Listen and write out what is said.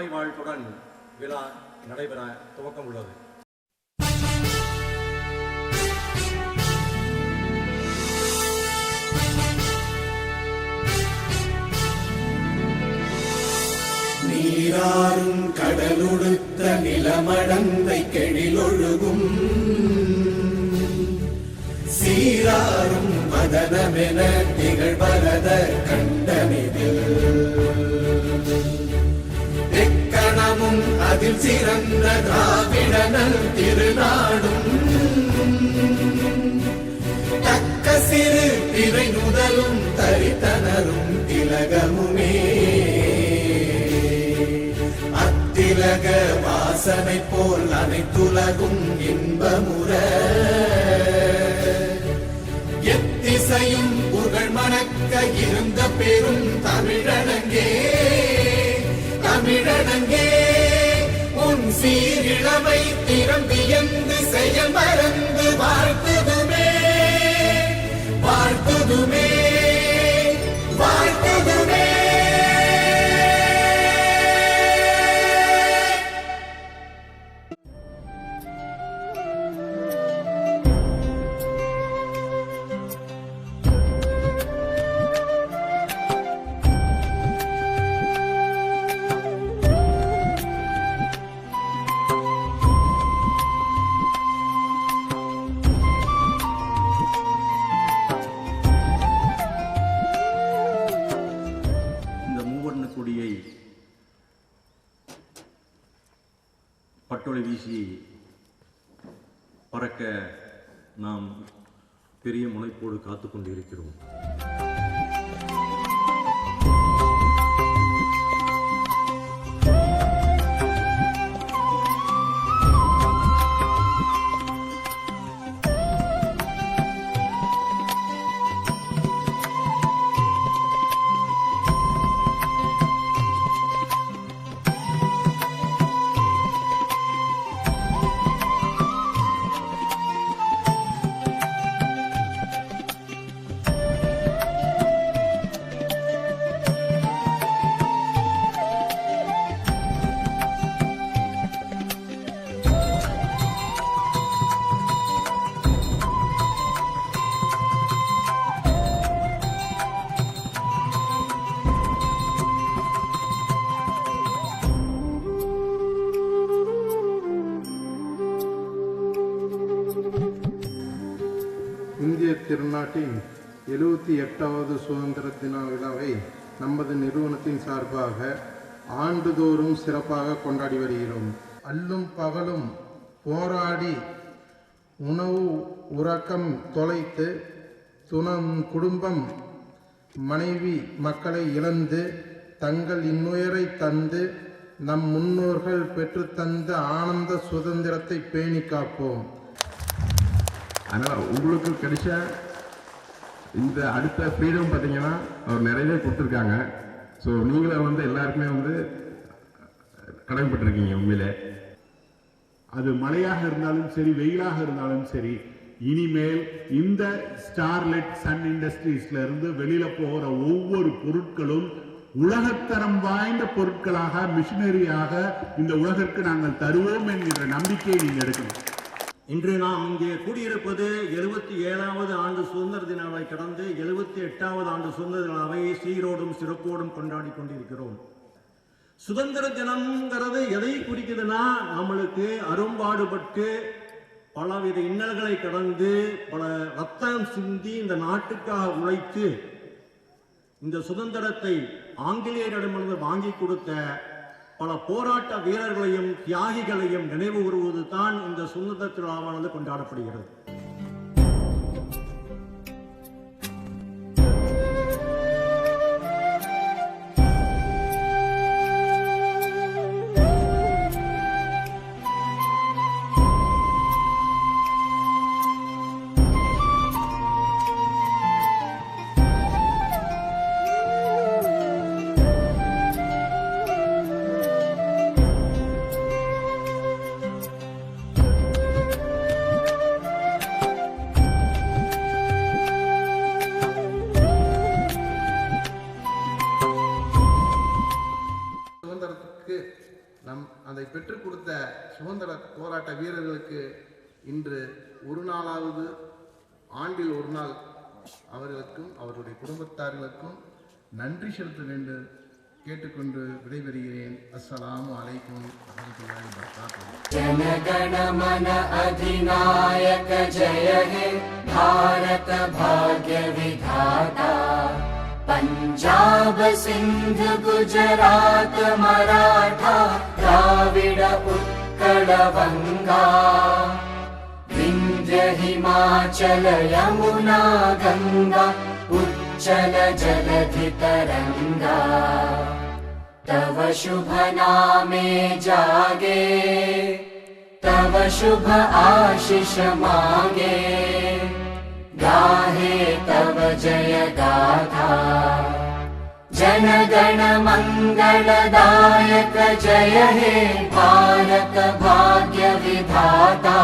தாய் வாழ்த்துடன் விழா நடைபெற துவக்கம் உள்ளது. நீராறும் கடலுடுத்த நிலமடந்தை கெழிலொழுகும். சீராறும் மதனமென திகழ்வரத கண்டனிதில் எக்கணமும் அதில் சிறந்த திராவிடனல் திருநாடும். தக்க சிறு திரை நுதலும் தரித்தனரும் திலகமுமே. அத்திலக வாசனை போல் அனைத்துலகும் இன்பமுற. எத்திசையும் புகழ் மணக்க இருந்த பெரும் தமிழனங்கே. சீரிழமை கொடியை பட்டொளி வீசி பறக்க நாம் பெரிய முனைப்போடு காத்து கொண்டிருக்கிறோம் திருநாட்டின் எழுபத்தி எட்டாவது சுதந்திர தின விழாவை நமது நிறுவனத்தின் சார்பாக ஆண்டுதோறும் சிறப்பாக கொண்டாடி வருகிறோம். அல்லும் பகலும் போராடி உணவு உறக்கம் தொலைத்து துணம் குடும்பம் மனைவி மக்களை இழந்து தங்கள் இன்னுயரை தந்து நம் முன்னோர்கள் பெற்றுத்தந்த ஆனந்த சுதந்திரத்தை பேணி காப்போம் ஆனால் உங்களுக்கு கிடைச்ச இந்த அடுத்த ஃப்ரீடம் பார்த்தீங்கன்னா அவர் நிறையவே கொடுத்துருக்காங்க. ஸோ நீங்களே வந்து எல்லாருக்குமே வந்து கடமைப்பட்டிருக்கீங்க உண்மையிலே. அது மழையாக இருந்தாலும் சரி வெயிலாக இருந்தாலும் சரி இனிமேல் இந்த ஸ்டார்லெட் சன் இண்டஸ்ட்ரீஸ்ல இருந்து வெளியில போகிற ஒவ்வொரு பொருட்களும் உலகத்தரம் வாய்ந்த பொருட்களாக மிஷினரியாக இந்த உலகிற்கு நாங்கள் தருவோம் என்கிற நம்பிக்கையை நீங்கள் எடுக்கணும். இன்று நாம் இங்கே கூடியிருப்பது எழுபத்தி ஏழாவது ஆண்டு சுதந்திர தினாவை கடந்து எழுபத்தி எட்டாவது ஆண்டு சுதந்திர தினாவை சீரோடும் சிறப்போடும் கொண்டாடி கொண்டிருக்கிறோம். சுதந்திர தினம்ங்கிறது எதை குறிக்குதுன்னா நம்மளுக்கு அரும்பாடுபட்டு பலவித இன்னல்களை கடந்து பல ரத்தம் சிந்தி இந்த நாட்டுக்காக உழைத்து இந்த சுதந்திரத்தை ஆங்கிலேயரிடமிருந்து வாங்கி கொடுத்த பல போராட்ட வீரர்களையும் தியாகிகளையும் நினைவு கூறுவது தான் இந்த சுதந்திர திருவிழாவானது கொண்டாடப்படுகிறது. போராட்ட வீரர்களுக்கு இன்று ஒரு நாளாவது ஆண்டில் ஒரு நாள் அவர்களுக்கும் அவருடைய குடும்பத்தார்களுக்கும் நன்றி செலுத்த வேண்டும் கேட்டுக்கொண்டு விடைபெறுகிறேன் அஸ்ஸலாமு அலைக்கும் வரஹ்மத்துல்லாஹி வபரகாத்துஹு जनगण मन अधिनायक जय हे भारत भाग्य विधाता पञ्जाब सिन्ध गुजरात मराठा द्राविड उत्कल बङ्गा विन्ध्य हिमाचल यमुना गङ्गा उच्चल जलधितरङ्गा तव शुभ नामे जागे तव शुभ आशिष मागे। गाहे तव जय जनगणमङ्गलदायक जय हे पारक भाग्यविधाता।